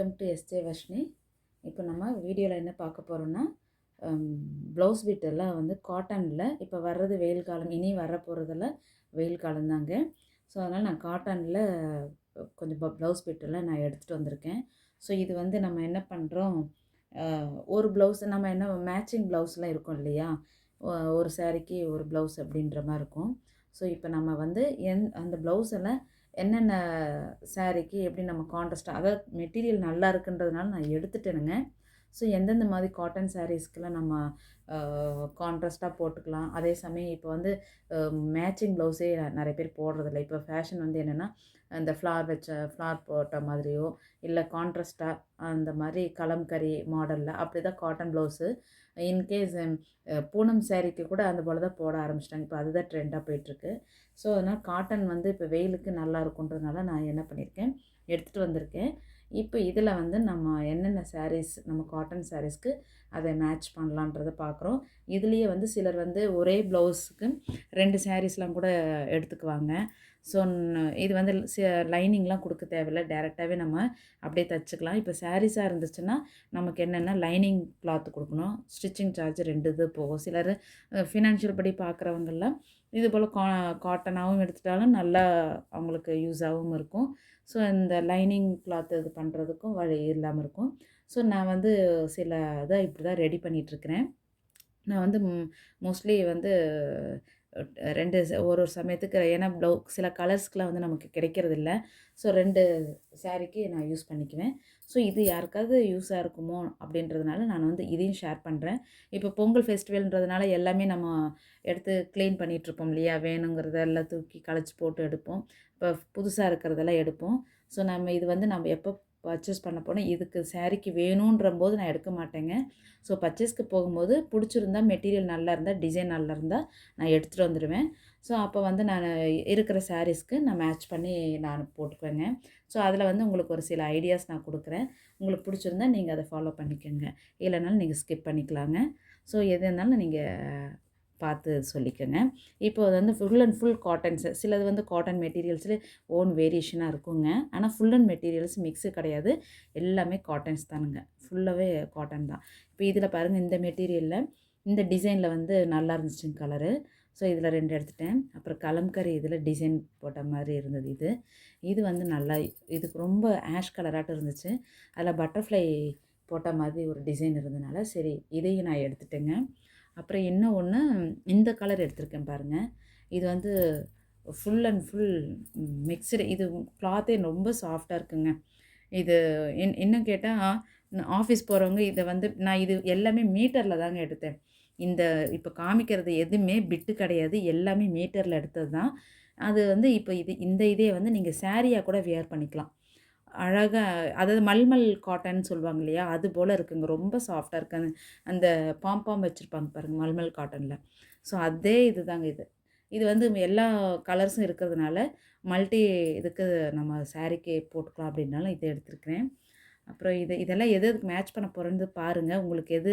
Welcome to SJ Varshini இப்போ நம்ம வீடியோவில் என்ன பார்க்க போகிறோன்னா ப்ளவுஸ் பிட் எல்லாம் வந்து காட்டனில் இப்போ வர்றது வெயில் காலம் இனி வர போகிறதெல்லாம் வெயில் காலம் தாங்க. ஸோ அதனால் நான் காட்டனில் கொஞ்சம் ப்ளவுஸ் பிட்டெல்லாம் நான் எடுத்துகிட்டு வந்திருக்கேன். ஸோ இது வந்து நம்ம என்ன பண்ணுறோம் ஒரு ப்ளவுஸ் நம்ம என்ன மேட்சிங் ப்ளவுஸ்லாம் இருக்கும் இல்லையா? ஒரு சாரீக்கு ஒரு ப்ளவுஸ் அப்படின்ற மாதிரி இருக்கும். ஸோ இப்போ நம்ம வந்து எந் அந்த ப்ளவுஸெல்லாம் என்னென்ன சாரீக்கு எப்படி நம்ம கான்ட்ராஸ்ட்டாக அதாவது மெட்டீரியல் நல்லா இருக்குன்றதுனால நான் எடுத்துட்டேனுங்க. ஸோ எந்தெந்த மாதிரி காட்டன் சாரீஸ்க்கெல்லாம் நம்ம கான்ட்ராஸ்ட்டாக போட்டுக்கலாம். அதே சமயம் இப்போ வந்து மேட்சிங் ப்ளவுஸே நிறைய பேர் போடுறதில்ல. இப்போ ஃபேஷன் வந்து என்னென்னா இந்த ஃப்ளார் வச்ச ஃப்ளார் போட்ட மாதிரியோ இல்லை கான்ட்ராஸ்ட்டாக அந்த மாதிரி கலம்கரி மாடலில் அப்படி தான் cotton blouse in case Poonam சேரீக்கு கூட அந்த போல் தான் போட ஆரம்பிச்சிட்டாங்க. இப்போ அதுதான் ட்ரெண்டாக போயிட்டுருக்கு. ஸோ அதனால் காட்டன் வந்து இப்போ வெயிலுக்கு நல்லா இருக்குன்றதுனால நான் என்ன பண்ணியிருக்கேன் எடுத்துகிட்டு வந்திருக்கேன். இப்போ இதில் வந்து நம்ம என்னென்ன சாரீஸ் நம்ம காட்டன் சாரீஸ்க்கு அதை மேட்ச் பண்ணலான்றதை பார்க்குறோம் இதுலேயே வந்து சிலர் வந்து ஒரே ப்ளவுஸுக்கு ரெண்டு சாரீஸ்லாம் கூட எடுத்துக்குவாங்க. ஸோ இது வந்து லைனிங்லாம் கொடுக்க தேவையில்ல. டேரெக்டாகவே நம்ம அப்படியே தச்சுக்கலாம். இப்போ சாரீஸாக இருந்துச்சுன்னா நமக்கு என்னென்னா லைனிங் கிளாத் கொடுக்கணும். ஸ்டிச்சிங் சார்ஜ் ரெண்டு இது போகும். சிலர் ஃபினான்ஷியல் படி பார்க்குறவங்கெல்லாம் இது போல் கா காட்டனாகவும் எடுத்துட்டாலும் நல்லா அவங்களுக்கு யூஸாகவும் இருக்கும். ஸோ இந்த லைனிங் கிளாத் இது பண்ணுறதுக்கும் வழி இல்லாமல் இருக்கும். ஸோ நான் வந்து சில இதை இப்படி தான் ரெடி பண்ணிகிட்ருக்கிறேன். நான் வந்து மோஸ்ட்லி வந்து ரெண்டு ஒரு ஒரு சமயத்துக்கு ஏன்னா ப்ளவு சில கலர்ஸ்க்கெலாம் வந்து நமக்கு கிடைக்கிறது இல்லை ஸோ ரெண்டு சாரீக்கு நான் யூஸ் பண்ணிக்குவேன். ஸோ இது யாருக்காவது யூஸாக இருக்குமோ அப்படின்றதுனால நான் வந்து இதையும் ஷேர் பண்ணுறேன் இப்போ பொங்கல் ஃபெஸ்டிவல்ன்றதுனால எல்லாமே நம்ம எடுத்து க்ளீன் பண்ணிகிட்ருப்போம் இல்லையா? வேணுங்கிறத எல்லாம் தூக்கி களைச்சி போட்டு எடுப்போம். இப்போ புதுசாக இருக்கிறதெல்லாம் எடுப்போம். ஸோ நம்ம இது வந்து நம்ம எப்போ பர்ச்சேஸ் பண்ண போனால் இதுக்கு சாரீக்கு வேணுன்ற போது நான் எடுக்க மாட்டேங்க. ஸோ பர்ச்சேஸ்க்கு போகும்போது பிடிச்சிருந்தா மெட்டீரியல் நல்லா இருந்தால் டிசைன் நல்லா இருந்தால் நான் எடுத்துகிட்டு வந்துடுவேன் ஸோ அப்போ வந்து நான் இருக்கிற சாரீஸ்க்கு நான் மேட்ச் பண்ணி நான் போட்டுக்குவேங்க. ஸோ அதில் வந்து உங்களுக்கு ஒரு சில ஐடியாஸ் நான் கொடுக்குறேன். உங்களுக்கு பிடிச்சிருந்தா நீங்கள் அதை ஃபாலோ பண்ணிக்கோங்க. இல்லைனாலும் நீங்கள் ஸ்கிப் பண்ணிக்கலாங்க. ஸோ எது இருந்தாலும் நீங்கள் பார்த்து சொல்லிக்கோங்க. இப்போ அது வந்து ஃபுல் அண்ட் ஃபுல் காட்டன்ஸு சிலது வந்து காட்டன் மெட்டீரியல்ஸில் ஓன் வேரியேஷனாக இருக்குங்க. ஆனால் ஃபுல் அண்ட் மெட்டீரியல்ஸ் மிக்ஸு கிடையாது. எல்லாமே காட்டன்ஸ் தானுங்க. ஃபுல்லாகவே காட்டன் தான். இப்போ இதில் பாருங்கள் இந்த மெட்டீரியலில் இந்த டிசைனில் வந்து நல்லா இருந்துச்சுங்க கலரு ஸோ இதில் ரெண்டு எடுத்துட்டேன். அப்புறம் கலம்கரி இதில் டிசைன் போட்ட மாதிரி இருந்தது இது. இது வந்து நல்லா இதுக்கு ரொம்ப ஆஷ் கலராட்டம் இருந்துச்சு. அதில் பட்டர்ஃப்ளை போட்ட மாதிரி ஒரு டிசைன் இருந்ததுனால சரி இதையும் நான் எடுத்துட்டேங்க. அப்புறம் இன்னும் ஒன்று இந்த கலர் எடுத்திருக்கேன் பாருங்கள் இது வந்து ஃபுல் அண்ட் ஃபுல் மிக்சடு இது கிளாத்தே ரொம்ப சாஃப்டாக இருக்குங்க. இது இன் இன்னும் கேட்டால் ஆஃபீஸ் போகிறவங்க இதை வந்து நான் இது எல்லாமே மீட்டரில் தாங்க எடுத்தேன். இந்த இப்போ காமிக்கிறது எதுவுமே பிட்டு கிடையாது எல்லாமே மீட்டரில் எடுத்தது தான் அது வந்து இப்போ இது இந்த இதே வந்து நீங்கள் சாரியாக கூட வியர் பண்ணிக்கலாம். அழகாக அதாவது மல்மல் காட்டன் சொல்லுவாங்க இல்லையா அது போல் இருக்குங்க. ரொம்ப சாஃப்டாக இருக்கு. அந்த அந்த பாம்பாம் வச்சுருப்பாங்க பாருங்கள் மல்மல் காட்டனில் ஸோ அதே இது தாங்க இது. இது வந்து எல்லா கலர்ஸும் இருக்கிறதுனால மல்டி இதுக்கு நம்ம சாரீக்கு போட்டுக்கலாம் அப்படின்னாலும் இதை எடுத்துருக்கிறேன். அப்புறம் இது இதெல்லாம் எது எதுக்கு மேட்ச் பண்ண போகிறேன்னு பாருங்கள் உங்களுக்கு எது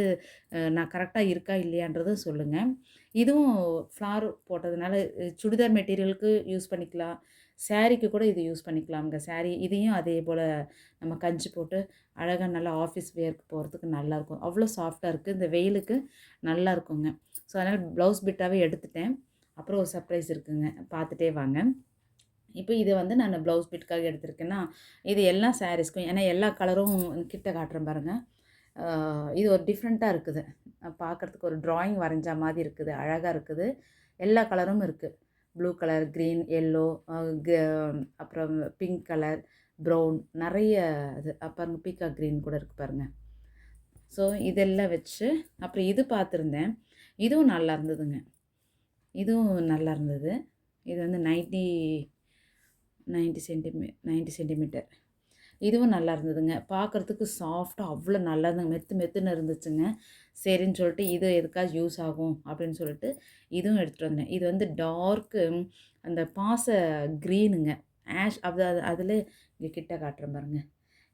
நான் கரெக்டாக இருக்கா இல்லையான்றதும் சொல்லுங்கள் இதுவும் ஃப்ளார் போட்டதுனால சுடிதார் மெட்டீரியலுக்கு யூஸ் பண்ணிக்கலாம். சாரீக்கு கூட இது யூஸ் பண்ணிக்கலாமுங்க. சாரீ இதையும் அதே போல் நம்ம கஞ்சி போட்டு அழகாக நல்லா ஆஃபீஸ் வேர்க்கு போகிறதுக்கு நல்லாயிருக்கும் அவ்வளோ சாஃப்டாக இருக்குது இந்த வெயிலுக்கு நல்லா இருக்குங்க ஸோ அதனால் ப்ளவுஸ் பிட்டாகவே எடுத்துட்டேன். அப்புறம் ஒரு சர்ப்ரைஸ் இருக்குங்க. பார்த்துட்டே வாங்க. இப்போ இது வந்து நான் ப்ளவுஸ் பிட்காக எடுத்திருக்கேன்னா இது எல்லா சாரீஸ்க்கும் ஏன்னா எல்லா கலரும் கிட்ட காட்டுறேன் பாருங்கள் இது ஒரு டிஃப்ரெண்ட்டாக இருக்குது. பார்க்குறதுக்கு ஒரு ட்ராயிங் வரைஞ்ச மாதிரி இருக்குது. அழகாக இருக்குது. எல்லா கலரும் இருக்குது ப்ளூ கலர் க்ரீன் எல்லோ அப்புறம் பிங்க் கலர் ப்ரௌன் நிறைய இது. அப்புறம் பீக்கா க்ரீன் கூட இருக்குது பாருங்கள் ஸோ இதெல்லாம் வச்சு அப்புறம் இது பார்த்துருந்தேன். இதுவும் நல்லா இருந்ததுங்க. இதுவும் நல்லா இருந்தது. இது வந்து ninety ninety centimetre ninety centimetre. இதுவும் நல்லா இருந்ததுங்க. பார்க்குறதுக்கு சாஃப்டாக அவ்வளோ நல்லா இருந்தது மெத்து மெத்துன்னு இருந்துச்சுங்க. சரின்னு சொல்லிட்டு இது எதுக்காக யூஸ் ஆகும் அப்படின்னு சொல்லிட்டு இதுவும் எடுத்துகிட்டு வந்தேன். இது வந்து டார்க்கு அந்த பாச க்ரீனுங்க ஆஷ் அது அது அதில் இங்கே கிட்ட காட்டுறேன் பாருங்க.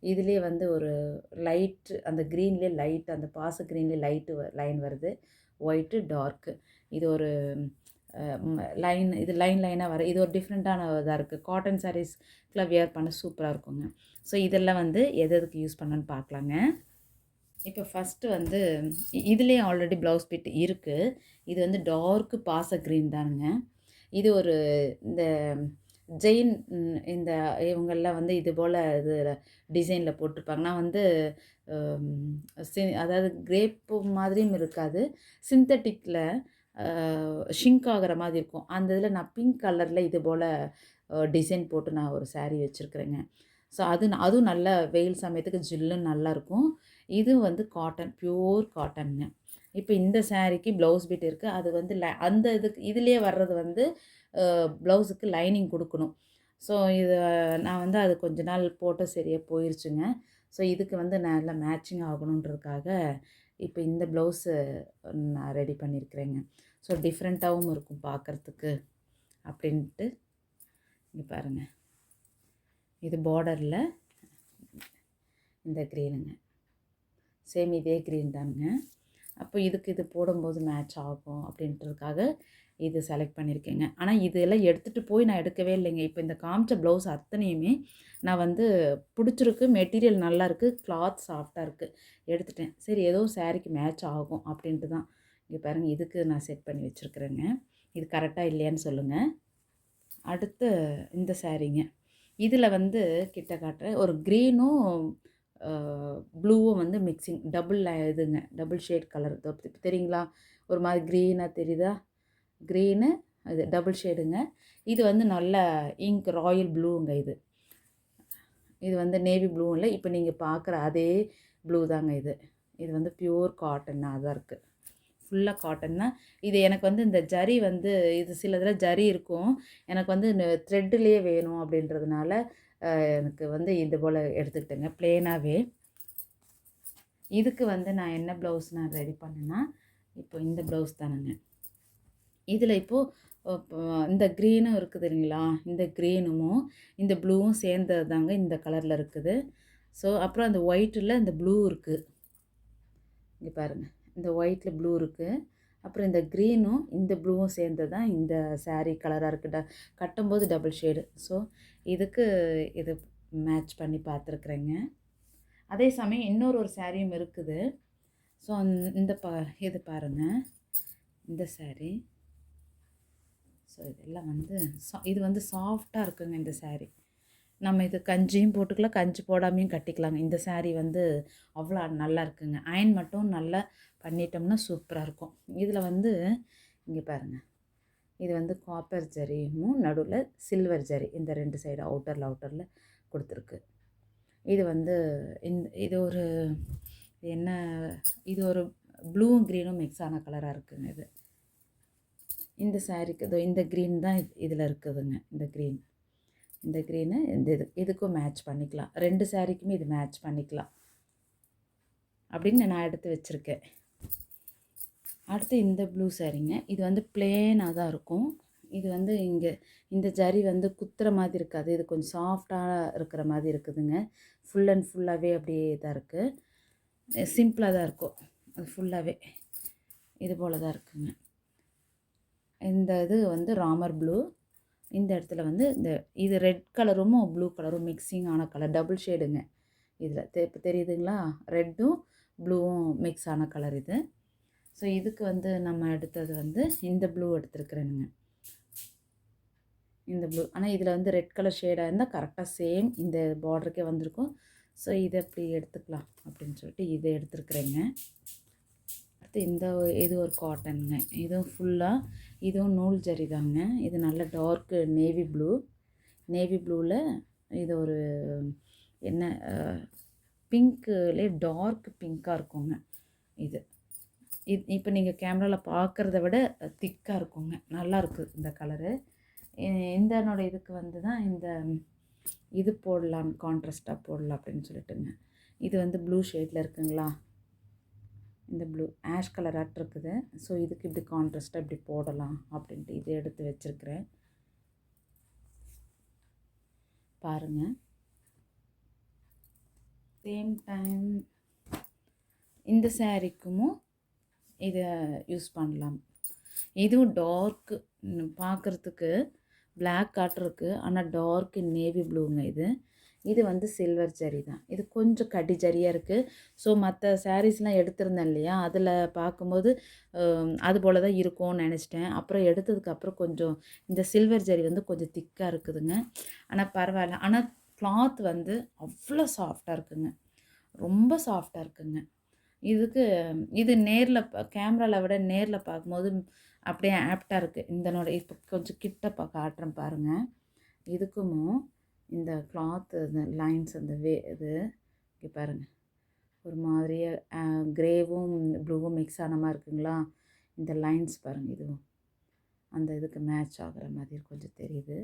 இதுலேயே வந்து ஒரு லைட்டு அந்த க்ரீன்லேயே லைட் அந்த பாச க்ரீன்லேயே லைட்டு லைன் வருது. ஒயிட்டு டார்க்கு இது ஒரு லைன் இது லைன் லைனாக வர இது ஒரு டிஃப்ரெண்ட்டான இதாக இருக்குது காட்டன் சாரீஸ்க்குலாம் வியர் பண்ண சூப்பராக இருக்குங்க. ஸோ இதெல்லாம் வந்து எது எதுக்கு யூஸ் பண்ணணும்னு பார்க்கலாங்க இப்போ ஃபஸ்ட்டு வந்து இதுலேயும் இதுலேயே ஆல்ரெடி ப்ளவுஸ் பிட் இருக்குது இது வந்து டார்க்கு பாச க்ரீன் தானுங்க. இது ஒரு இந்த ஜெயின் இந்த இவங்கெல்லாம் வந்து இது போல் இது டிசைனில் போட்டிருப்பாங்க. நான் வந்து சி- அதாவது கிரேப்பு மாதிரியும் இருக்காது. சிந்தட்டிக்கில் ஷிங்க் ஆகிற மாதிரி இருக்கும். அந்த இதில் நான் பிங்க் கலரில் இது போல் டிசைன் போட்டு நான் ஒரு சாரீ வச்சுருக்குறேங்க. ஸோ அது அதுவும் நல்ல வெயில் சமயத்துக்கு ஜில்லுன்னு நல்லாயிருக்கும் இது வந்து காட்டன் பியூர் காட்டனுங்க இப்போ இந்த சாரீக்கு ப்ளவுஸ் பிட் இருக்குது அது வந்து ல அந்த இதுக்கு இதுலேயே வர்றது வந்து ப்ளவுஸுக்கு லைனிங் கொடுக்கணும். ஸோ இது நான் வந்து அது கொஞ்ச நாள் போட்டு சரியாக போயிருச்சுங்க. ஸோ இதுக்கு வந்து நல்லா மேட்சிங் ஆகணுன்றதுக்காக இப்போ இந்த ப்ளவுஸு நான் ரெடி பண்ணியிருக்கிறேங்க. ஸோ டிஃப்ரெண்ட்டாகவும் இருக்கும் பார்க்குறதுக்கு அப்படின்ட்டு. இங்கே பாருங்கள் இது பார்டரில் இந்த க்ரீனுங்க. சேம் இதே க்ரீன் தானுங்க. அப்போ இதுக்கு இது போடும்போது மேட்ச் ஆகும் அப்படின்றதுக்காக இது செலக்ட் பண்ணியிருக்கேங்க ஆனால் இதெல்லாம் எடுத்துகிட்டு போய் நான் எடுக்கவே இல்லைங்க. இப்போ இந்த காமிச்ச ப்ளவுஸ் அத்தனையுமே நான் வந்து பிடிச்சிருக்கு மெட்டீரியல் நல்லா இருக்குது கிளாத் சாஃப்டாக இருக்குது எடுத்துட்டேன். சரி ஏதோ சாரீக்கு மேட்ச் ஆகும் அப்படின்ட்டு தான். இங்கே பாருங்கள் இதுக்கு நான் செட் பண்ணி வச்சுருக்குறேங்க. இது கரெக்டாக இல்லையான்னு சொல்லுங்கள் அடுத்து இந்த சாரீங்க இதில் வந்து கிட்ட காட்டுறேன் ஒரு க்ரீனும் ப்ளூவும் வந்து மிக்சிங் டபுள் இதுங்க. டபுள் ஷேட் கலர் தெரியுங்களா? ஒரு மாதிரி க்ரீனாக தெரியுதா? க்ரீனு இது டபுள் ஷேடுங்க. இது வந்து நல்ல இங்க் ராயல் ப்ளூங்க இது. இது வந்து நேவி ப்ளூ இல்லை இப்போ நீங்கள் பார்க்குற அதே ப்ளூ தாங்க இது. இது வந்து பியூர் காட்டனாக தான் இருக்குது ஃபுல்லாக காட்டன்னா. இது எனக்கு வந்து இந்த ஜரி வந்து இது சில இதில் ஜரி இருக்கும். எனக்கு வந்து த்ரெட்டுலேயே வேணும் அப்படின்றதுனால எனக்கு வந்து இது போல் எடுத்துக்கிட்டேங்க ப்ளேனாகவே இதுக்கு வந்து நான் என்ன ப்ளவுஸ் நான் ரெடி பண்ணேன்னா இப்போ இந்த ப்ளவுஸ் தானுங்க. இதில் இப்போது இந்த க்ரீனும் இருக்குது இல்லைங்களா இந்த க்ரீனும் இந்த ப்ளூவும் சேர்ந்தது தாங்க இந்த கலரில் இருக்குது. ஸோ அப்புறம் அந்த ஒயிட்டில் இந்த ப்ளூ இருக்குது இங்கே பாருங்கள் இந்த ஒயிட்டில் ப்ளூ இருக்குது அப்புறம் இந்த க்ரீனும் இந்த ப்ளூவும் சேர்ந்தது தான் இந்த சாரீ கலராக இருக்குது ட- கட்டும்போது டபுள் ஷேடு ஸோ இதுக்கு இது மேட்ச் பண்ணி பார்த்துருக்குறேங்க. அதே சமயம் இன்னொரு ஒரு சாரியும் இருக்குது. ஸோ இந்த பா இது பாருங்கள் இந்த சாரீ ஸோ இதெல்லாம் வந்து சா- இது வந்து சாஃப்டாக இருக்குங்க இந்த சாரீ நம்ம இது கஞ்சியும் போட்டுக்கலாம் கஞ்சி போடாமையும் கட்டிக்கலாங்க. இந்த சாரீ வந்து அவ்வளோ நல்லா இருக்குங்க. அயன் மட்டும் நல்லா பண்ணிட்டோம்னா சூப்பராக இருக்கும். இதில் வந்து இங்கே பாருங்கள் இது வந்து காப்பர் ஜரியும் நடுவில் சில்வர் ஜரி இந்த ரெண்டு சைடு அவுட்டரில் அவுட்டரில் கொடுத்துருக்கு. இது வந்து இந்த இது ஒரு என்ன இது ஒரு ப்ளூவும் க்ரீனும் மிக்ஸ் ஆன கலராக இருக்குங்க இது. இந்த சாரீக்கு இதோ இந்த க்ரீன் தான் இதில் இருக்குதுங்க இந்த க்ரீன் இந்த க்ரீனு இந்த இது இதுக்கும் மேட்ச் பண்ணிக்கலாம். ரெண்டு சாரீக்குமே இது மேட்ச் பண்ணிக்கலாம். அப்படின்னு நான் எடுத்து வச்சுருக்கேன். அடுத்து இந்த ப்ளூ சாரீங்க இது வந்து பிளேனாக தான் இருக்கும். இது வந்து இங்கே இந்த ஜரி வந்து குத்துற மாதிரி இருக்காது. இது கொஞ்சம் சாஃப்டாக இருக்கிற மாதிரி இருக்குதுங்க. ஃபுல் அண்ட் ஃபுல்லாகவே அப்படியே இதாக இருக்குது சிம்பிளாக தான் இருக்கும். அது ஃபுல்லாகவே இது போல் தான் இருக்குங்க. இந்த இது வந்து ராமர் ப்ளூ. இந்த இடத்துல வந்து இந்த இது ரெட் கலரும் ப்ளூ கலரும் மிக்சிங் ஆன கலர் டபுள் ஷேடுங்க இதில் தெ இப்போ தெரியுதுங்களா? ரெட்டும் ப்ளூவும் மிக்ஸ் ஆன கலர் இது. ஸோ இதுக்கு வந்து நம்ம எடுத்தது வந்து இந்த ப்ளூ எடுத்துருக்குறேனுங்க. இந்த ப்ளூ. ஆனால் இதில் வந்து ரெட் கலர் ஷேடாக இருந்தால் கரெக்டாக சேம் இந்த பார்டருக்கே வந்திருக்கும். ஸோ இதை அப்படி எடுத்துக்கலாம் அப்படின்னு சொல்லிட்டு இதை எடுத்துருக்குறேங்க. அடுத்து இந்த இது ஒரு காட்டனுங்க இதுவும் ஃபுல்லாக இதுவும் நூல் ஜரி தாங்க. இது நல்ல டார்க்கு நேவி ப்ளூ நேவி ப்ளூவில் இது ஒரு என்ன பிங்க்குலே டார்க் பிங்க்காக இருக்குங்க. இது இது இப்போ நீங்கள் கேமராவில் பார்க்குறத விட திக்காக இருக்குங்க. நல்லா இருக்குது இந்த கலரு இந்தனோட இதுக்கு வந்து தான் இந்த இது போடலாம் கான்ட்ராஸ்ட்டாக போடலாம் அப்படின்னு சொல்லிட்டுங்க. இது வந்து ப்ளூ ஷேடில் இருக்குங்களா? இந்த ப்ளூ ஆஷ் கலராக இருக்குது. ஸோ இதுக்கு இப்படி கான்ட்ராஸ்ட்டாக இப்படி போடலாம் அப்படின்ட்டு இதை எடுத்து வச்சுருக்கிறேன். பாருங்கள் சேம் டைம் இந்த சாரீக்கும் இதை யூஸ் பண்ணலாம். இதுவும் டார்க்கு பார்க்குறதுக்கு பிளாக் காட்டிருக்கு ஆனால் டார்க்கு நேவி ப்ளூங்க இது. இது வந்து சில்வர் ஜரி தான். இது கொஞ்சம் கடி ஜரியாக இருக்குது ஸோ மற்ற சாரீஸ்லாம் எடுத்திருந்தேன் இல்லையா? அதில் பார்க்கும்போது அது போல் தான் இருக்கும்னு நினச்சிட்டேன். அப்புறம் எடுத்ததுக்கப்புறம் கொஞ்சம் இந்த சில்வர் ஜரி வந்து கொஞ்சம் திக்காக இருக்குதுங்க. ஆனால் பரவாயில்ல. ஆனால் கிளாத் வந்து அவ்வளோ சாஃப்டாக இருக்குங்க. ரொம்ப சாஃப்டாக இருக்குங்க. இதுக்கு இது நேரில் கேமராவில் விட நேரில் பார்க்கும்போது அப்படியே ஆப்டாக இருக்குது இதனோட இப்போ கொஞ்சம் கிட்ட பா காட்டுறேன் பாருங்கள் இதுக்கும் இந்த கிளாத் அந்த லைன்ஸ் அந்த வே இது இங்கே பாருங்கள் ஒரு மாதிரியே க்ரேவும் ப்ளூவும் மிக்ஸ் ஆன மாதிரி இருக்குங்களா? இந்த லைன்ஸ் பாருங்கள் இதுவும் அந்த இதுக்கு மேட்ச் ஆகிற மாதிரி கொஞ்சம் தெரியுது.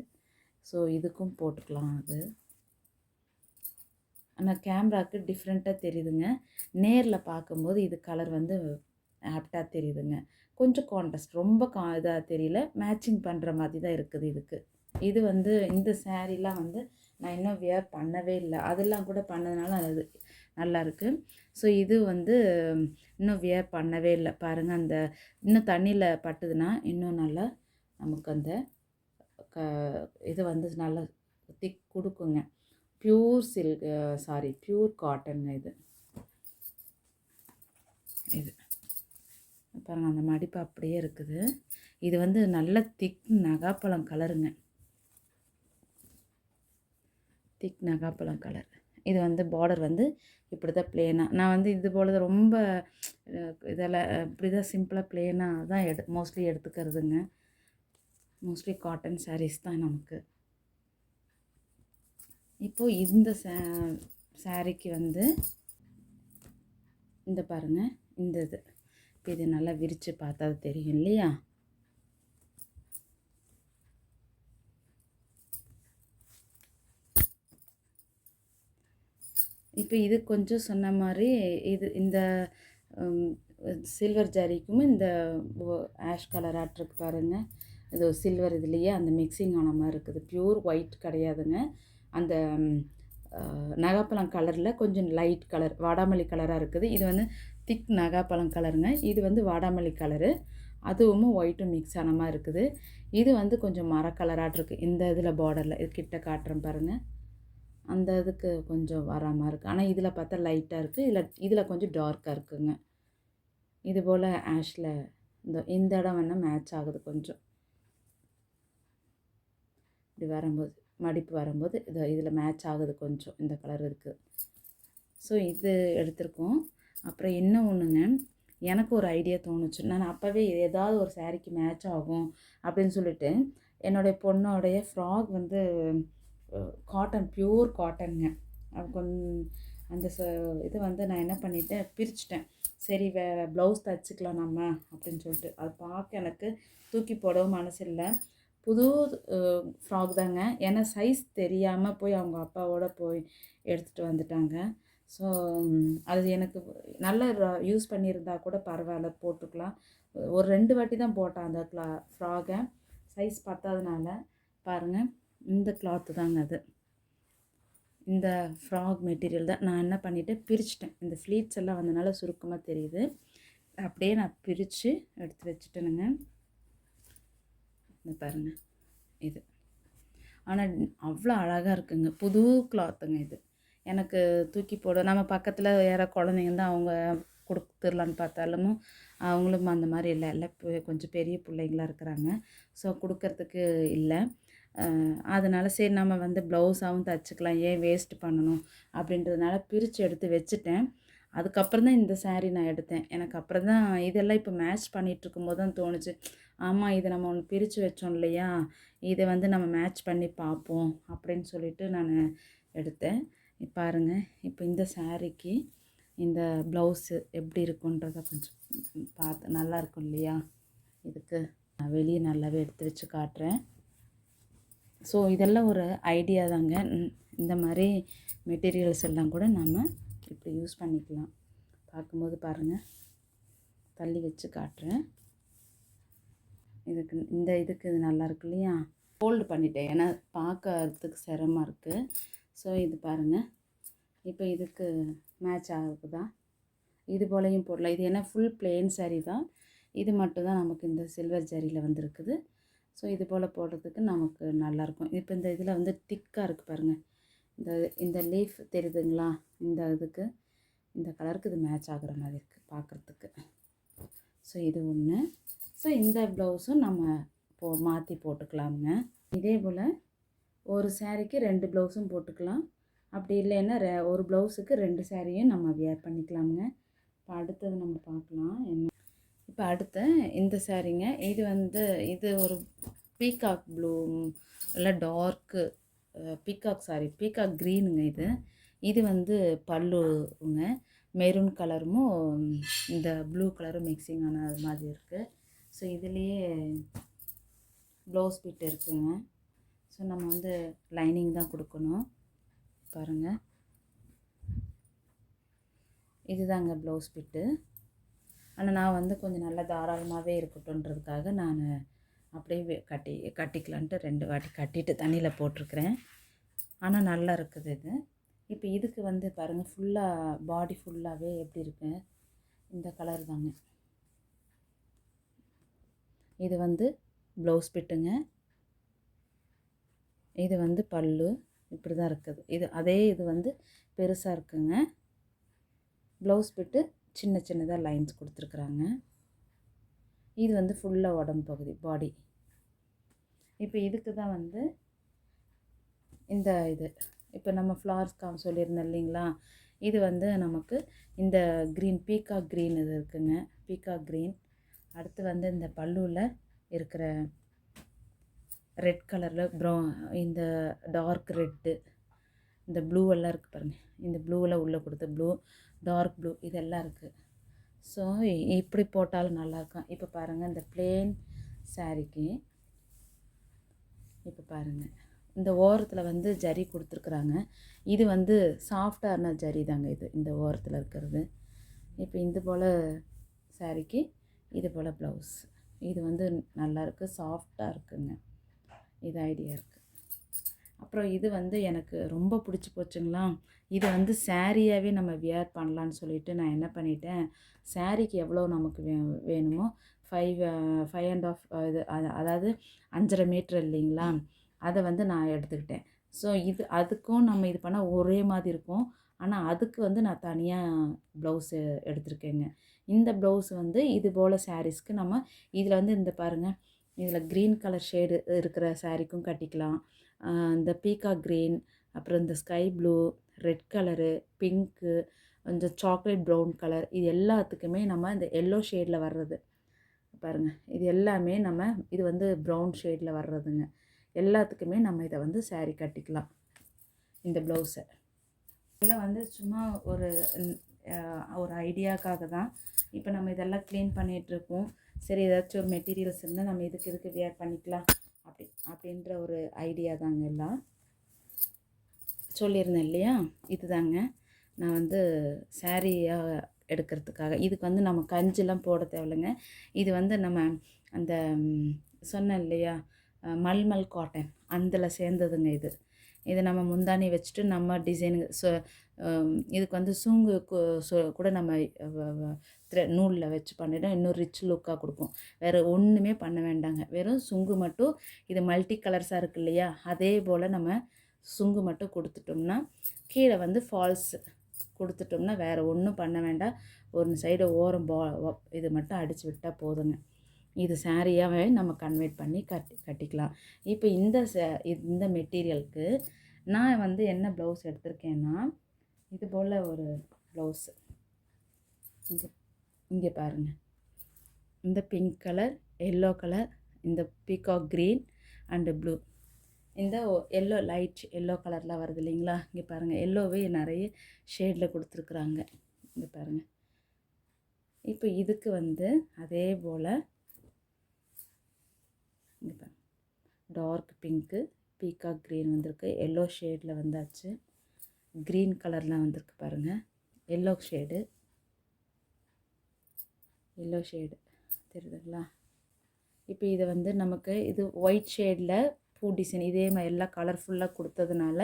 ஸோ இதுக்கும் போட்டுக்கலாம் அது. ஆனால் கேமராவுக்கு டிஃப்ரெண்ட்டாக தெரியுதுங்க. நேரில் பார்க்கும்போது இது கலர் வந்து ஆப்டாக தெரியுதுங்க. கொஞ்சம் கான்ட்ராஸ்ட் ரொம்ப கா இதாக தெரியல மேட்சிங் பண்ணுற மாதிரி தான் இருக்குது இதுக்கு. இது வந்து இந்த சேரீலாம் வந்து நான் இன்னும் வியர் பண்ணவே இல்லை. அதெல்லாம் கூட பண்ணதுனால அது நல்லா இருக்குது ஸோ இது வந்து இன்னும் வியர் பண்ணவே இல்லை. பாருங்கள் அந்த இன்னும் தண்ணியில் பட்டுதுன்னா இன்னும் நல்லா நமக்கு அந்த க இது வந்து நல்லா திக் கொடுக்குங்க. ப்யூர் சில்க் சாரி ப்யூர் காட்டனுங்க இது. இது. பாருங்கள் அந்த மடிப்பு அப்படியே இருக்குது. இது வந்து நல்ல திக் நகாப்பழம் கலருங்க திக் நகாப்பழம் கலர் இது வந்து பார்டர் வந்து இப்படி தான் பிளேனாக நான் வந்து இது போல் தான் ரொம்ப இதில் இப்படி தான் சிம்பிளாக பிளேனாக தான் எடு மோஸ்ட்லி எடுத்துக்கிறதுங்க. மோஸ்ட்லி காட்டன் சாரீஸ் தான் நமக்கு. இப்போது இந்த சே சாரீக்கு வந்து இந்த பாருங்கள் இந்த இது. இப்போ இது நல்லா விரித்து பார்த்தா அது தெரியும் இல்லையா? இப்போ இது கொஞ்சம் சொன்ன மாதிரி இது இந்த சில்வர் ஜரிக்கும் இந்த ஆஷ் கலர் ஆட்ருக்கு பாருங்கள் இது சில்வர் இதுலேயே அந்த மிக்சிங் ஆன மாதிரி இருக்குது. பியூர் ஒயிட் கிடையாதுங்க. அந்த நகாப்பழம் கலரில் கொஞ்சம் லைட் கலர் வாடாமல்லி கலராக இருக்குது. இது வந்து திக் நகாப்பழம் கலருங்க இது வந்து வாடாமல்லி கலரு அதுவும் ஒயிட்டும் மிக்ஸ் ஆன மாதிரி இருக்குது. இது வந்து கொஞ்சம் மர கலராக இருக்குது இந்த இதில் பார்டரில் இது கிட்ட காட்டுறேன் பாருங்கள் அந்த இதுக்கு கொஞ்சம் வராமல் இருக்குது ஆனால் இதில் பார்த்தா லைட்டாக இருக்குது இதில் இதில் கொஞ்சம் டார்க்காக இருக்குங்க. இது போல் ஆஷில் இந்த இந்த இடம் வேணால் மேட்ச் ஆகுது கொஞ்சம். இப்படி வரும்போது மடிப்பு வரும்போது இது இதில் மேட்ச் ஆகுது கொஞ்சம் இந்த கலர் இருக்குது ஸோ இது எடுத்திருக்கோம். அப்புறம் இன்னும் ஒன்றுங்க எனக்கு ஒரு ஐடியா தோணுச்சு. நான் அப்போவே ஏதாவது ஒரு சாரீக்கு மேட்ச் ஆகும் அப்படின்னு சொல்லிட்டு என்னுடைய பொண்ணோடைய ஃப்ராக் வந்து காட்டன் பியூர் காட்டனுங்க கொஞ்சம் அந்த ச இது வந்து நான் என்ன பண்ணிட்டேன் பிரிச்சுட்டேன். சரி வேறு ப்ளவுஸ் தச்சுக்கலாம் நம்ம அப்படின்னு சொல்லிட்டு. அது பார்க்க எனக்கு தூக்கி போடவும் மனசு இல்லை புது ஃப்ராக் தாங்க. ஏன்னா சைஸ் தெரியாமல் போய் அவங்க அப்பாவோட போய் எடுத்துகிட்டு வந்துட்டாங்க. ஸோ அது எனக்கு நல்ல யூஸ் பண்ணியிருந்தா கூட பரவாயில்ல போட்டுக்கலாம். ஒரு ரெண்டு வாட்டி தான் போட்டேன் அந்த க்ளா ஃப்ராகை சைஸ் பத்தாதனால பாருங்கள் இந்த கிளாத்து தாங்க அது. இந்த ஃப்ராக் மெட்டீரியல் தான். நான் என்ன பண்ணிட்டேன்? பிரிச்சிட்டேன். இந்த ஃப்ளீட்ஸ் எல்லாம் வந்தனால சுருக்கமாக தெரியுது. அப்படியே நான் பிரித்து எடுத்து வச்சுட்டேனுங்க. இந்த பாருங்கள் இது. ஆனால் அவ்வளோ அழகாக இருக்குங்க. புது கிளாத்துங்க இது. எனக்கு தூக்கி போட நம்ம பக்கத்தில் வேறு குழந்தைங்க தான் அவங்க கொடுத்துடலான்னு பார்த்தாலும் அவங்களும் அந்த மாதிரி இல்லை. இல்லை கொஞ்சம் பெரிய பிள்ளைங்களா இருக்கிறாங்க. ஸோ கொடுக்கறதுக்கு இல்லை. அதனால் சரி நம்ம வந்து ப்ளவுஸாகவும் தச்சுக்கலாம் ஏன் வேஸ்ட் பண்ணணும் அப்படின்றதுனால பிரித்து எடுத்து வச்சுட்டேன். அதுக்கப்புறம் தான் இந்த சாரீ நான் எடுத்தேன். எனக்கு அப்புறம் தான் இதெல்லாம் இப்போ மேட்ச் பண்ணிகிட்ருக்கும் போது தான் தோணுச்சு. ஆமாம் இதை நம்ம ஒன்று பிரித்து வச்சோம் இல்லையா? இதை வந்து நம்ம மேட்ச் பண்ணி பார்ப்போம் அப்படின்னு சொல்லிட்டு நான் எடுத்தேன். பாருங்கள் இப்போ இந்த சாரீக்கு இந்த ப்ளவுஸு எப்படி இருக்குன்றத கொஞ்சம் பார்த்து நல்லா இருக்கும் இல்லையா? இதுக்கு நான் வெளியே நல்லாவே எடுத்து வச்சு காட்டுறேன். ஸோ இதெல்லாம் ஒரு ஐடியா தாங்க. இந்த மாதிரி மெட்டீரியல்ஸ் எல்லாம் கூட நம்ம இப்படி யூஸ் பண்ணிக்கலாம். பார்க்கும்போது பாருங்கள் தள்ளி வச்சு காட்டுறேன். இதுக்கு இந்த இதுக்கு இது நல்லா இருக்கு இல்லையா? ஃபோல்டு பண்ணிட்டேன். ஏன்னா பார்க்கறதுக்கு சிரமமாக இருக்குது ஸோ இது பாருங்கள் இப்போ இதுக்கு மேட்ச் ஆகுதா? இது போலையும் போடலாம். இது ஏன்னா ஃபுல் பிளெயின் saree தான். இது மட்டும் தான் நமக்கு இந்த சில்வர் ஜரியில் வந்திருக்குது. ஸோ இது போல் போடுறதுக்கு நமக்கு நல்லாயிருக்கும். இப்போ இந்த இதில் வந்து திக்காக இருக்குது பாருங்கள் இந்த இந்த லீஃப் தெரியுதுங்களா? இந்த இதுக்கு இந்த கலருக்கு இது மேட்ச் ஆகுற மாதிரி இருக்குது பார்க்குறதுக்கு. ஸோ இது ஒன்று ஸோ இந்த ப்ளவுஸும் நம்ம போ மாற்றி போட்டுக்கலாமுங்க. இதே போல் ஒரு சேரீக்கு ரெண்டு ப்ளவுஸும் போட்டுக்கலாம். அப்படி இல்லைன்னா ரெ ஒரு ப்ளவுஸுக்கு ரெண்டு சேரீயும் நம்ம வியர் பண்ணிக்கலாமுங்க. இப்போ அடுத்தது நம்ம பார்க்கலாம். என்ன இப்போ அடுத்த இந்த சேரீங்க. இது வந்து இது ஒரு பீகாக் ப்ளூ நல்லா டார்க்கு பீகாக் சாரி பீகாக் க்ரீனுங்க இது. இது வந்து பல்லுங்க. மெரூன் கலரும் இந்த ப்ளூ கலரும் மிக்சிங் ஆன அது மாதிரி இருக்குது ஸோ இதுலேயே ப்ளவுஸ் பிட் இருக்குங்க. ஸோ நம்ம வந்து லைனிங் தான் கொடுக்கணும். பாருங்கள் இதுதாங்க ப்ளவுஸ் பிட்டு ஆனால் நான் வந்து கொஞ்சம் நல்லா தாராளமாகவே இருக்கட்டும்ன்றதுக்காக நான் அப்படியே கட்டி கட்டிக்கலான்ட்டு ரெண்டு வாட்டி கட்டிட்டு தண்ணியில் போட்டிருக்கிறேன். ஆனால் நல்லா இருக்குது இது. இப்போ இதுக்கு வந்து பாருங்கள் ஃபுல்லாக பாடி ஃபுல்லாகவே எப்படி இருக்கு? இந்த கலர் தாங்க. இது வந்து ப்ளவுஸ் பிட்டுங்க இது வந்து பல்லு. இப்படி தான் இருக்குது. இது அதே இது வந்து பெருசாக இருக்குங்க. ப்ளவுஸ் பிட்டு சின்ன சின்னதாக லைன்ஸ் கொடுத்துருக்குறாங்க. இது வந்து ஃபுல்லாக உடம்பு பகுதி பாடி இப்போ இதுக்கு தான் வந்து இந்த இது. இப்போ நம்ம ஃப்ளவர்ஸ் காம் சொல்லியிருந்தோம் இல்லைங்களா? இது வந்து நமக்கு இந்த க்ரீன் பீகாக் க்ரீன் இது இருக்குங்க. பீகாக் க்ரீன் அடுத்து வந்து இந்த பல்லுவில் இருக்கிற ரெட் கலரில் ப்ரௌன் இந்த டார்க் ரெட்டு இந்த ப்ளூவெல்லாம் இருக்குது பாருங்கள் இந்த ப்ளூவில் உள்ளே கொடுத்த ப்ளூ டார்க் ப்ளூ இதெல்லாம் இருக்குது ஸோ இப்படி போட்டாலும் நல்லாயிருக்கும் இப்போ பாருங்கள் இந்த பிளேன் சாரிக்கு இப்போ பாருங்கள் இந்த ஓரத்தில் வந்து ஜரி கொடுத்துருக்குறாங்க. இது வந்து சாஃப்டான ஜரி தாங்க இது இந்த ஓரத்தில் இருக்கிறது. இப்போ இது போல் சாரிக்கு இது போல் ப்ளவுஸ் இது வந்து நல்லாயிருக்கு சாஃப்டாக இருக்குங்க. இது ஐடியா இருக்குது அப்புறம் இது வந்து எனக்கு ரொம்ப பிடிச்சி போச்சுங்களா? இது வந்து சாரியாகவே நம்ம வியர் பண்ணலான்னு சொல்லிட்டு நான் என்ன பண்ணிட்டேன்? சாரீக்கு எவ்வளோ நமக்கு வே வேணுமோ ஃபைவ் ஃபைவ் அண்ட் ஆஃப் இது அதாவது அஞ்சரை மீட்ரு இல்லைங்களா? அதை வந்து நான் எடுத்துக்கிட்டேன். ஸோ இது அதுக்கும் நம்ம இது பண்ணால் ஒரே மாதிரி இருக்கும். ஆனால் அதுக்கு வந்து நான் தனியாக ப்ளவுஸு எடுத்திருக்கேங்க. இந்த ப்ளவுஸ் வந்து இது போல் சாரீஸ்க்கு நம்ம இதில் வந்து இந்த பாருங்கள் இதில் க்ரீன் கலர் ஷேடு இருக்கிற சாரீக்கும் கட்டிக்கலாம். இந்த பீகா க்ரீன் அப்புறம் இந்த sky blue red colour pink இந்த சாக்லேட் ப்ரௌன் கலர் இது எல்லாத்துக்குமே நம்ம இந்த எல்லோ ஷேடில் வர்றது. பாருங்கள் இது எல்லாமே நம்ம இது வந்து ப்ரௌன் ஷேடில் வர்றதுங்க. எல்லாத்துக்குமே நம்ம இதை வந்து சாரீ கட்டிக்கலாம் இந்த ப்ளவுஸை இதெல்லாம் வந்து சும்மா ஒரு ஒரு ஐடியாக்காக தான் இப்போ நம்ம இதெல்லாம் க்ளீன் பண்ணிகிட்ருக்கோம் சரி ஏதாச்சும் ஒரு மெட்டீரியல்ஸ் இருந்தால் நம்ம இதுக்கு இதுக்கு வியர் பண்ணிக்கலாம் அப்படி அப்படின்ற ஒரு ஐடியா தாங்க எல்லாம். சொல்லியிருந்தேன் இல்லையா? இதுதாங்க. நான் வந்து சாரியாக எடுக்கிறதுக்காக. இதுக்கு வந்து நம்ம கஞ்சிலாம் போட தேவையில்லைங்க. இது வந்து நம்ம அந்த சொன்னேன் இல்லையா? மல்மல் காட்டன் அதில் சேர்ந்ததுங்க இது. இது நம்ம முந்தானி வச்சுட்டு நம்ம டிசைனுங்க ஸோ இதுக்கு வந்து சூங்கு கூட நம்ம நூலில் வச்சு பண்ணிட்டோம் இன்னும் ரிச் லுக்காக கொடுக்கும். வேறு ஒன்றுமே பண்ண வேண்டாங்க. வெறும் சுங்கு மட்டும் இது மல்டி கலர்ஸாக இருக்கு இல்லையா? அதே போல் நம்ம சுங்கு மட்டும் கொடுத்துட்டோம்னா கீழே வந்து ஃபால்ஸ் கொடுத்துட்டோம்னா வேறு ஒன்றும் பண்ண வேண்டாம். ஒரு சைடு ஓரம் பா இது மட்டும் அடித்து விட்டால் போதுங்க. இது சாரியாகவே நம்ம கன்வெர்ட் பண்ணி கட்டி கட்டிக்கலாம். இப்போ இந்த இந்த மெட்டீரியலுக்கு நான் வந்து என்ன ப்ளவுஸ் எடுத்திருக்கேன்னா இது போல் ஒரு ப்ளவுஸு இங்கே இங்கே பாருங்கள் இந்த பிங்க் கலர் எல்லோ கலர் இந்த பீகாக் க்ரீன் அண்டு ப்ளூ இந்த எல்லோ லைட் எல்லோ கலரில் வருது இல்லைங்களா? இங்கே பாருங்கள் எல்லோவே நிறைய ஷேடில் கொடுத்துருக்குறாங்க. இங்கே பாருங்கள் இப்போ இதுக்கு வந்து அதே போல் இங்கே பாருங்க டார்க் பிங்க்கு பீகாக் க்ரீன் வந்திருக்கு எல்லோ ஷேடில் வந்தாச்சு. க்ரீன் கலர்லாம் வந்திருக்கு பாருங்கள் எல்லோ ஷேடு. Yellow shade. தெரியுதுங்களா? இப்போ இதை வந்து நமக்கு இது ஒயிட் ஷேடில் பூ டிசைன் இதே மாதிரி எல்லாம் கலர்ஃபுல்லாக கொடுத்ததுனால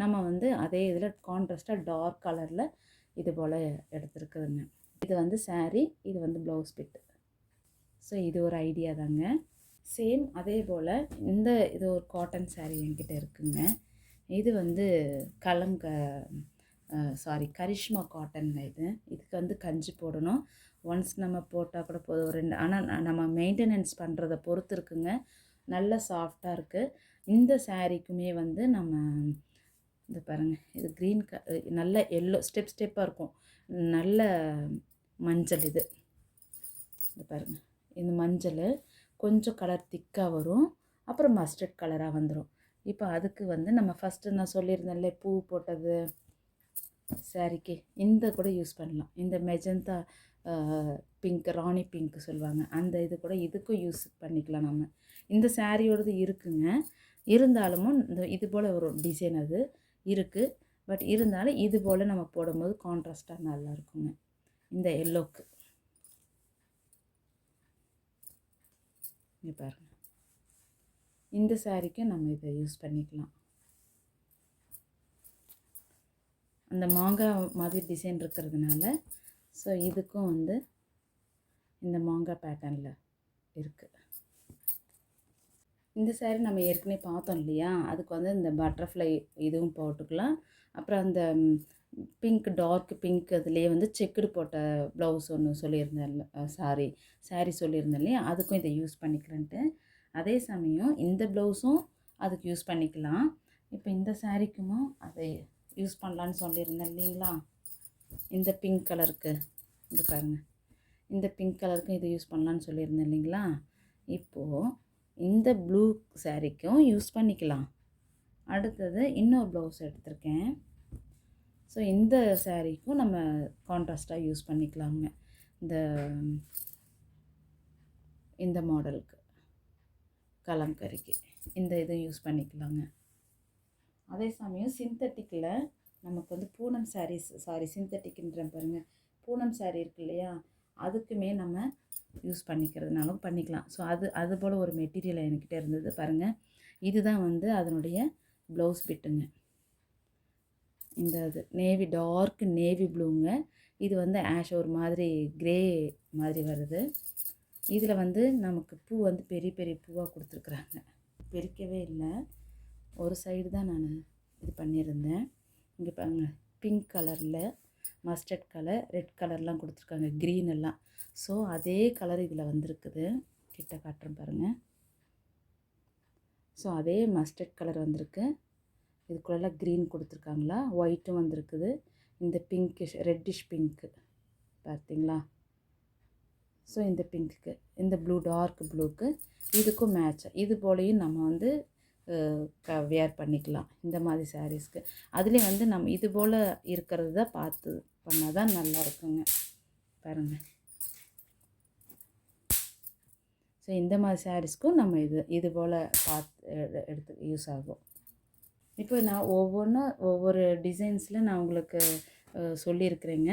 நம்ம வந்து அதே இதில் கான்ட்ராஸ்ட்டாக டார்க் கலரில் இது போல் எடுத்துருக்குதுங்க. இது வந்து சாரீ இது வந்து ப்ளவுஸ் பிட்டு ஸோ இது ஒரு ஐடியா தாங்க. சேம் அதே போல் இந்த இது ஒரு காட்டன் சாரீ என்கிட்ட இருக்குங்க. இது வந்து கலங்க சாரி கரிஷ்மா காட்டன் இது. இதுக்கு வந்து கஞ்சி போடணும். ஒன்ஸ் நம்ம போட்டால் கூட போதும். ஒரு ரெண்டு ஆனால் நம்ம மெயின்டெனன்ஸ் பண்ணுறத பொறுத்து இருக்குங்க. நல்ல சாஃப்டாக இருக்குது இந்த சாரீக்குமே வந்து நம்ம இது பாருங்கள் இது க்ரீன் க நல்ல எல்லோ ஸ்டெப் ஸ்டெப்பாக இருக்கும். நல்ல மஞ்சள் இது. இது பாருங்கள் இந்த மஞ்சள் கொஞ்சம் கலர் திக்காக வரும். அப்புறம் மஸ்டர்ட் கலராக வந்துடும் இப்போ அதுக்கு வந்து நம்ம ஃபஸ்ட்டு நான் சொல்லியிருந்தேன்ல பூ போட்டது சாரிக்கு இந்த கூட யூஸ் பண்ணலாம். இந்த மெஜந்தா பிங்க் ராணி பிங்க் சொல்லுவாங்க. அந்த இது கூட இதுக்கும் யூஸ் பண்ணிக்கலாம் நம்ம இந்த சாரியோடது இருக்குங்க. இருந்தாலும் இந்த இது போல் ஒரு டிசைன் அது இருக்குது பட் இருந்தாலும் இது போல் நம்ம போடும்போது கான்ட்ராஸ்ட்டாக நல்லா இருக்குங்க. இந்த எல்லோக்கு இங்கே பாருங்கள் இந்த சாரீக்கும் நம்ம இதை யூஸ் பண்ணிக்கலாம். அந்த மாங்காய் மாதிரி டிசைன் இருக்கிறதுனால ஸோ இதுக்கும் வந்து இந்த மாங்காய் பேட்டர்னில் இருக்குது இந்த சாரீ நம்ம ஏற்கனவே பார்த்தோம் இல்லையா? அதுக்கு வந்து இந்த பட்டர்ஃப்ளை இதுவும் போட்டுக்கலாம். அப்புறம் அந்த பிங்க் டார்க் பிங்க் அதுலேயே வந்து செக்குடு போட்ட ப்ளவுஸ் ஒன்று சொல்லியிருந்தேன் சாரி saree சொல்லியிருந்தேன் இல்லையா? அதுக்கும் இதை யூஸ் பண்ணிக்கிறேன்ட்டு. அதே சமயம் இந்த ப்ளவுஸும் அதுக்கு யூஸ் பண்ணிக்கலாம். இப்போ இந்த சாரீக்குமோ அதை யூஸ் பண்ணலான்னு சொல்லியிருந்தேன் இல்லைங்களா? இந்த பிங்க் கலருக்கு இது பாருங்கள் இந்த பிங்க் கலருக்கும் இதை யூஸ் பண்ணலான்னு சொல்லியிருந்தேன் இல்லைங்களா? இப்போது இந்த ப்ளூ சாரீக்கும் யூஸ் பண்ணிக்கலாம். அடுத்தது இன்னொரு ப்ளவுஸ் எடுத்திருக்கேன். ஸோ இந்த சாரீக்கும் நம்ம கான்ட்ராஸ்ட்டாக யூஸ் பண்ணிக்கலாங்க. இந்த இந்த மாடலுக்கு கலங்கரிக்கு இந்த இதை யூஸ் பண்ணிக்கலாங்க. அதே சமயம் சிந்தட்டிக்கில் நமக்கு வந்து பூனம் சாரீஸ் சாரி சிந்தட்டிக்ன்ற பாருங்கள் பூனம் சாரீ இருக்கு இல்லையா? அதுக்குமே நம்ம யூஸ் பண்ணிக்கிறதுனாலும் பண்ணிக்கலாம். ஸோ அது அது போல் ஒரு மெட்டீரியல் என்கிட்ட இருந்தது பாருங்கள் இதுதான் வந்து அதனுடைய ப்ளவுஸ் பிட்டுங்க இந்த இது நேவி டார்க் நேவி ப்ளூங்க இது வந்து ஆஷ் ஒரு மாதிரி க்ரே மாதிரி வருது. இதில் வந்து நமக்கு பூ வந்து பெரிய பெரிய பூவாக கொடுத்துருக்குறாங்க. பிரிக்கவே இல்லை. ஒரு சைடு தான் நான் இது பண்ணியிருந்தேன். இங்கே பாருங்க பிங்க் கலரில் மஸ்டர்ட் கலர் ரெட் கலர்லாம் கொடுத்துருக்காங்க க்ரீன் எல்லாம். ஸோ அதே கலர் இதில் வந்திருக்குது. கிட்ட காட்டுறேன் பாருங்கள் ஸோ அதே மஸ்டர்ட் கலர் வந்திருக்கு. இதுக்குள்ளெல்லாம் க்ரீன் கொடுத்துருக்காங்களா? ஒயிட்டும் வந்திருக்குது. இந்த பிங்கிஷ் ரெட்டிஷ் பிங்க்கு பார்த்தீங்களா? ஸோ இந்த பிங்க்குக்கு இந்த ப்ளூ டார்க் ப்ளூக்கு இதுக்கும் மேட்ச் இது போலையும் நம்ம வந்து க வேர் பண்ணிக்கலாம். இந்த மாதிரி சாரீஸ்க்கு அதுலேயும் வந்து நம்ம இது போல் இருக்கிறது தான் பார்த்து பண்ணால் தான் நல்லா இருக்குங்க. பாருங்கள் ஸோ இந்த மாதிரி சாரீஸ்க்கும் நம்ம இது இது போல் பார்த்து எடுத்து யூஸ் ஆகும். இப்போ நான் ஒவ்வொன்றும் ஒவ்வொரு டிசைன்ஸில் நான் உங்களுக்கு சொல்லியிருக்கிறேங்க.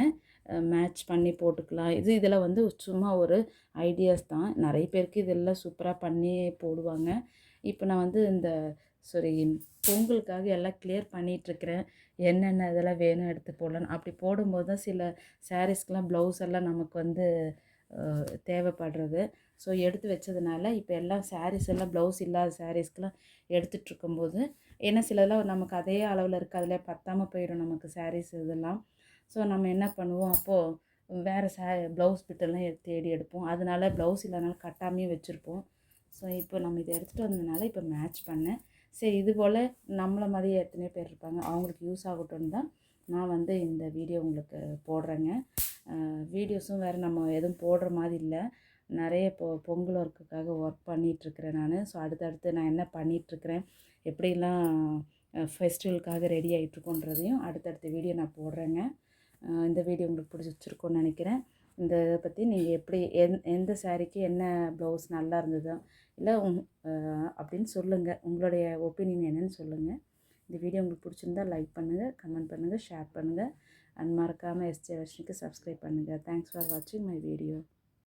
மேட்ச் பண்ணி போட்டுக்கலாம். இது இதெல்லாம் வந்து சும்மா ஒரு ஐடியாஸ் தான். நிறைய பேருக்கு இதெல்லாம் சூப்பராக பண்ணி போடுவாங்க. இப்போ நான் வந்து இந்த சாரி பொங்கலுக்காக எல்லாம் கிளியர் பண்ணிகிட்ருக்கிறேன் என்னென்ன இதெல்லாம் வேணும் எடுத்து போடலான்னு அப்படி போடும்போது தான் சில சாரீஸ்க்கெலாம் ப்ளவுஸ் எல்லாம் நமக்கு வந்து தேவைப்படுறது. ஸோ எடுத்து வச்சதுனால இப்போ எல்லாம் சாரீஸ் எல்லாம் ப்ளவுஸ் இல்லாத சாரீஸ்க்கெலாம் எடுத்துகிட்ருக்கும்போது ஏன்னா சிலதெல்லாம் நமக்கு அதே அளவில் இருக்குது அதில் பத்தாமல் போயிடும் நமக்கு சாரீஸ் இதெல்லாம். ஸோ நம்ம என்ன பண்ணுவோம்? அப்போது வேறு சா ப்ளவுஸ் பிட்டெல்லாம் தேடி எடுப்போம். அதனால ப்ளவுஸ் இல்லாதனால கட்டாமையே வச்சுருப்போம். ஸோ இப்போ நம்ம இதை எடுத்துகிட்டு வந்ததுனால இப்போ மேட்ச் பண்ணேன். சரி இது போல் நம்மளை மாதிரி எத்தனையோ பேர் இருப்பாங்க. அவங்களுக்கு யூஸ் ஆகட்டும்னு தான் நான் வந்து இந்த வீடியோ உங்களுக்கு போடுறேங்க. வீடியோஸும் வேறு நம்ம எதுவும் போடுற மாதிரி இல்லை. நிறைய இப்போ பொங்கல் ஒர்க்குக்காக ஒர்க் பண்ணிகிட்ருக்கிறேன் நான். ஸோ அடுத்தடுத்து நான் என்ன பண்ணிகிட்ருக்கிறேன் எப்படிலாம் ஃபெஸ்டிவலுக்காக ரெடி ஆகிட்ருக்கோன்றதையும் அடுத்தடுத்த வீடியோ நான் போடுறேங்க. இந்த வீடியோ உங்களுக்கு பிடிச்சிருக்கோன்னு நினைக்கிறேன். இந்த இதை பற்றி நீங்கள் எப்படி எந் எந்த சாரீக்கு என்ன ப்ளவுஸ் நல்லா இருந்ததோ இல்லை உங் அப்படின்னு சொல்லுங்கள் உங்களுடைய ஒப்பீனியன் என்னன்னு சொல்லுங்கள் இந்த வீடியோ உங்களுக்கு பிடிச்சிருந்தா லைக் பண்ணுங்கள் கமெண்ட் பண்ணுங்கள் ஷேர் பண்ணுங்கள் அண்ட் மறக்காமல் எஸ்ஜே வர்ஷினிக்கு சப்ஸ்கிரைப் பண்ணுங்கள் தேங்க்ஸ் ஃபார் வாட்சிங் மை வீடியோ